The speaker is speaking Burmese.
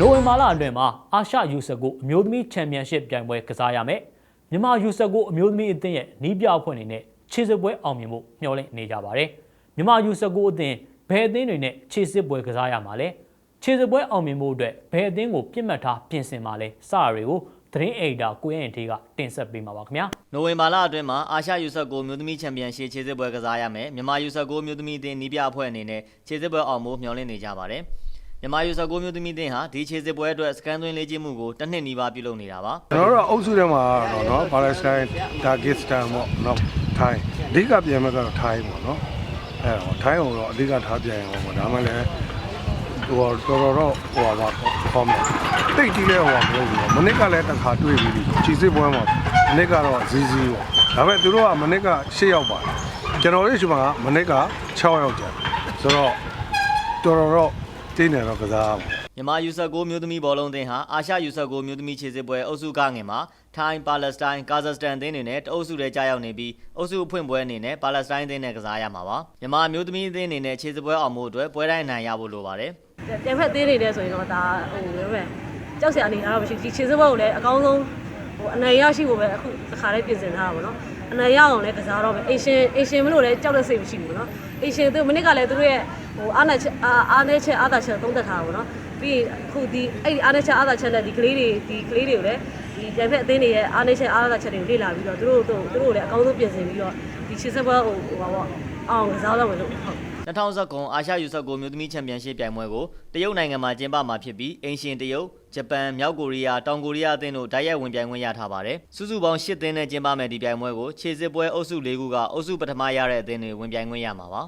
နိုဝင်ဘာလအတွင်းမှာအာရှယူဆကိုအမျိုးသမီးချန်ပီယံရှစ်ပြိုင်ပွဲကစားရမယ်မြန်မာယူဆကိုအမျိုးသမီးအသင်းရဲ့နီးပြအဖွဲ့အနေနဲ့ခြေစစ်ပွဲအောင်မြင်မှုမျှော်လင့်နေကြပါတယ်မြန်မာယူဆကိုအသင်းဘယ်အသင်းတွေနဲ့ခြေစစ်ပွဲကစားရမှာလဲခြေစစ်ပွဲအောင်မြင်မှုအတွက်ဘယ်အသင်းကိုပြစ်မှတ်ထားပြင်ဆင်မှာလဲစတာတွေကိုသတင်းအေဒါကိုရင်ထေးကတင်ဆက်ပေးမှာပါခင်ဗျာနိုဝင်ဘာလအတွင်းမှာအာရှယူဆကိုမျိုးသမီးချန်ပီယံရှစ်ခြေစစ်ပွဲကစားရမယ်မြန်မာယူဆကိုမျိုးသမီးအသင်းနီးပြအဖွဲ့အနေနဲ့ခြေစစ်ပွဲအောင်ဖို့မျှော်လင့်နေကြပါတယ် မြန်မာယူဆကိုမျိုးသမီးတင်ဟာဒီခြေစစ်ပွဲအတွက်စကန်သွင်းလေ့ကျင့်မှုကိုတစ်နှစ်နီးပါးပြုလုပ်နေတာပါကျွန်တော်တို့အုပ်စုထဲမှာတော့နော်ပါလက်စတိုင်းတာဂစ်စတန်ပေါ့နော်ထိုင်းအဓိကပြန်မဲ့ကတော့ထိုင်းပေါ့နော်အဲတော့ထိုင်းကိုတော့အဓိကထားပြန်အောင်ပေါ့ဒါမှလည်းဟိုတော်တော်တော့ဟိုပါကောင်းမယ်တိတ်ကြီးလဲဟိုပါမလုပ်ဘူးမနစ်ကလည်းတစ်ခါတွေ့ပြီးပြီခြေစစ်ပွဲမှာမနစ်ကတော့ဇီးဇီးပေါ့ဒါပေမဲ့သူတို့ကမနစ်က၈ယောက်ပါတယ်ကျွန်တော်တို့ရှင်မှာမနစ်က6ယောက်ကျန်ဆိုတော့တော်တော်တော့ တင်းနေတော့ကစားပါမြန်မာယူဆကိုမျိုးသမီးဘောလုံးအသင်းဟာအာရှယူဆကိုမျိုးသမီးခြေစစ်ပွဲအုပ်စုကငင်မှာထိုင်းပါလက်စတိုင်းကာဇက်စတန်အသင်းတွေနဲ့တအုပ်စုတွေကြားရောက်နေပြီးအုပ်စုအဖွင့်ပွဲအနေနဲ့ပါလက်စတိုင်းအသင်းနဲ့ကစားရမှာပါမြန်မာမျိုးသမီးအသင်းအနေနဲ့ခြေစစ်ပွဲအောင်ဖို့အတွက်ပွဲတိုင်းအနိုင်ရဖို့လိုပါတယ်ပြန်ဖက်သေးနေတယ်ဆိုရင်တော့ဒါဟိုပြောမယ်ကြောက်စရာအနေထားတော့မရှိဘူးဒီခြေစဘောကိုလည်းအကောင်းဆုံး ဟိုအနိုင်ရရှိဖို့ပဲအခုတစ်ခါလေးပြင်ဆင်ထားတာပေါ့နော်အနိုင်ရအောင်လည်းကစားတော့မယ်အေရှင်အေရှင်မလို့လည်းကြောက်တဲ့စိတ်မရှိဘူးပေါ့နော်အေရှင်သူမနစ်ကလည်းသူတို့ရဲ့ဟိုအားနာချက်အားအားနေချက်အားသာချက်သုံးသက်ထားတာပေါ့နော်ပြီးရင်အခုဒီအဲ့ဒီအားနေချက်အားသာချက်နဲ့ဒီကလေးတွေဒီကလေးတွေကိုလည်းဒီပြန်ဖက်အသင်းတွေရဲ့အားနေချက်အားသာချက်တွေကိုလေ့လာပြီးတော့သူတို့တို့သူတို့လည်းအကောင်းဆုံးပြင်ဆင်ပြီးတော့ဒီခြေစဘောဟိုဟိုပါပေါ့အောင်ကစားတော့မယ်လို့ဟုတ် 2019အာရှယူဆကိုမျိုးသမီးချန်ပီယံရှစ်ပြိုင်ပွဲကိုတရုတ်နိုင်ငံမှာကျင်းပမှာဖြစ်ပြီးအင်ရှင်တရုတ်ဂျပန်မြောက်ကိုရီးယားတောင်ကိုရီးယားအသင်းတို့တိုက်ရိုက်ဝင်ပြိုင်ခွင့်ရထားပါတယ်စုစုပေါင်း၈သင်းနဲ့ကျင်းပမယ်ဒီပြိုင်ပွဲကိုခြေစစ်ပွဲအုပ်စု၄ခုကအုပ်စုပထမရတဲ့အသင်းတွေဝင်ပြိုင်ခွင့်ရမှာပါ